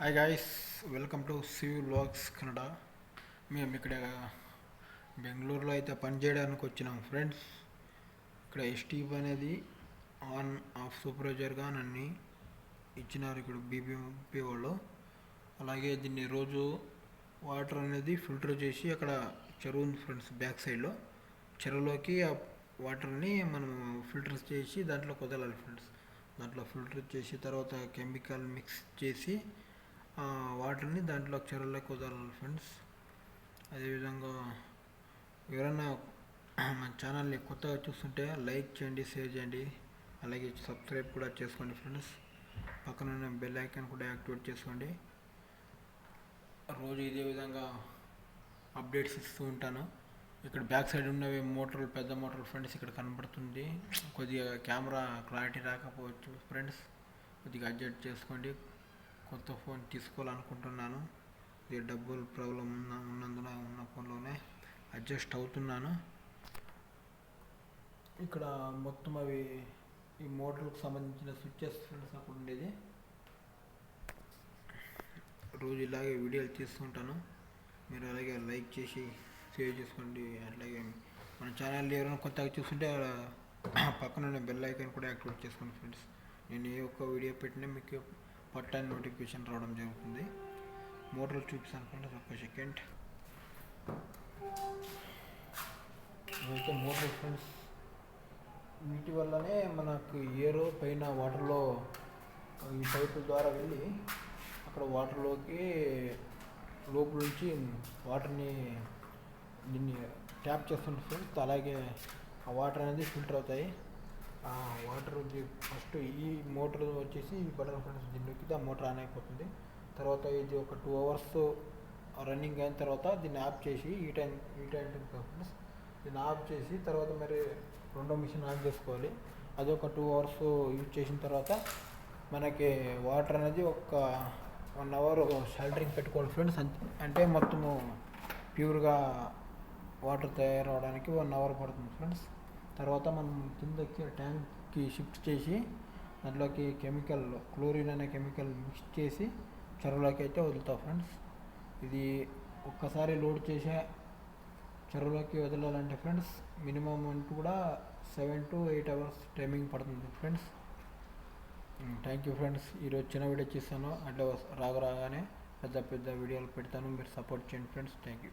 Hi guys welcome to CV vlogs Kannada మేము ఇక్కడ బెంగళూరులో అయితే పనిచేయడానికి వచ్చినాం ఫ్రెండ్స్ ఇక్కడ ఎస్టీప్ అనేది ఆన్ ఆఫ్ సూపర్వైజర్గా నన్ను ఇచ్చినారు ఇక్కడ బీబీపీ వాళ్ళు. అలాగే దీన్ని రోజు వాటర్ అనేది ఫిల్టర్ చేసి అక్కడ చెరువు ఉంది ఫ్రెండ్స్ బ్యాక్ సైడ్లో చెరువులోకి ఆ వాటర్ని మనం ఫిల్టర్ చేసి దాంట్లో కుదలాలి ఫ్రెండ్స్ దాంట్లో ఫిల్టర్ చేసి తర్వాత కెమికల్ మిక్స్ చేసి వాటర్ని దాంట్లో చెరువులోకి కుదలాలి ఫ్రెండ్స్ అదేవిధంగా ఎవరైనా మన ఛానల్ని కొత్తగా చూస్తుంటే లైక్ చేయండి షేర్ చేయండి. అలాగే సబ్స్క్రైబ్ కూడా చేసుకోండి ఫ్రెండ్స్ పక్కన ఉన్న బెల్ ఐకాన్ కూడా యాక్టివేట్ చేసుకోండి. రోజు ఇదే విధంగా అప్డేట్స్ ఇస్తూ ఉంటాను. ఇక్కడ బ్యాక్ సైడ్ ఉన్నవి మోటార్లు పెద్ద మోటార్ ఫ్రెండ్స్ ఇక్కడ కనబడుతుంది. కొద్దిగా కెమెరా క్లారిటీ రాకపోవచ్చు ఫ్రెండ్స్ కొద్దిగా అడ్జస్ట్ చేసుకోండి. కొత్త ఫోన్ తీసుకోవాలనుకుంటున్నాను. ఇది డబ్బులు ప్రాబ్లం ఉన్న ఉన్నందున ఉన్న ఫోన్లోనే అడ్జస్ట్ అవుతున్నాను. ఇక్కడ మొత్తం అవి ఈ మోటార్లకు సంబంధించిన స్విచ్చెస్ ఫ్రెండ్స్ అప్పుడు ఉండేది. రోజు ఇలాగే వీడియోలు తీస్తుంటాను మీరు అలాగే లైక్ చేసి షేర్ చేసుకోండి. అట్లాగే మన ఛానల్ ఎవరైనా కొత్తగా చూస్తుంటే పక్కన ఉన్న బెల్ ఐకాన్ కూడా యాక్టివేట్ చేసుకోండి ఫ్రెండ్స్. నేను ఏ ఒక్క వీడియో పెట్టినా మీకు పట్టాని నోటిఫికేషన్ రావడం జరుగుతుంది. మోటార్ చూపిస్తాను ఫ్రెండ్స్ ఒక్క సెకండ్. అయితే మోటార్ ఫ్రెండ్స్ వీటి వల్లనే మనకు ఏరో పైన వాటర్లో ఈ పైపుల ద్వారా వెళ్ళి అక్కడ వాటర్లోకి లోపల నుంచి వాటర్ని దీన్ని ట్యాప్ చేస్తుంటే ఫ్రెండ్స్. అలాగే ఆ వాటర్ అనేది ఫిల్టర్ అవుతాయి. వాటర్ ఫస్ట్ ఈ మోటార్ వచ్చేసి ఈ బటన్ ఫ్రెండ్స్ దీన్ని నొక్కితే ఆ మోటార్ ఆన్ అయిపోతుంది. తర్వాత ఇది ఒక టూ అవర్స్ రన్నింగ్ అయిన తర్వాత దీన్ని ఆఫ్ చేసి ఈ టైం ఈ టైం ఫ్రెండ్స్ దీన్ని ఆఫ్ చేసి తర్వాత మరి రెండో మిషన్ ఆన్ చేసుకోవాలి. అది ఒక టూ అవర్స్ యూజ్ చేసిన తర్వాత మనకి వాటర్ అనేది ఒక వన్ అవర్ షెల్టరింగ్ పెట్టుకోవాలి ఫ్రెండ్స్. అంటే మొత్తము ప్యూర్గా వాటర్ తయారవడానికి వన్ అవర్ పడుతుంది ఫ్రెండ్స్. తర్వాత మనం కిందకి ట్యాంక్కి షిఫ్ట్ చేసి దాంట్లోకి కెమికల్ క్లోరిన్ అనే కెమికల్ మిక్స్ చేసి చెరువులోకి అయితే వదులుతాం ఫ్రెండ్స్. ఇది ఒక్కసారి లోడ్ చేసే చెరువులోకి వదలాలంటే ఫ్రెండ్స్ మినిమం అంటూ కూడా seven to eight hours timing పడుతుంది ఫ్రెండ్స్. Thank you friends. ఈరోజు చిన్న వీడియో చేస్తాను అట్లా రాగా రాగానే పెద్ద పెద్ద వీడియోలు పెడతాను. మీరు సపోర్ట్ చేయండి ఫ్రెండ్స్. Thank you.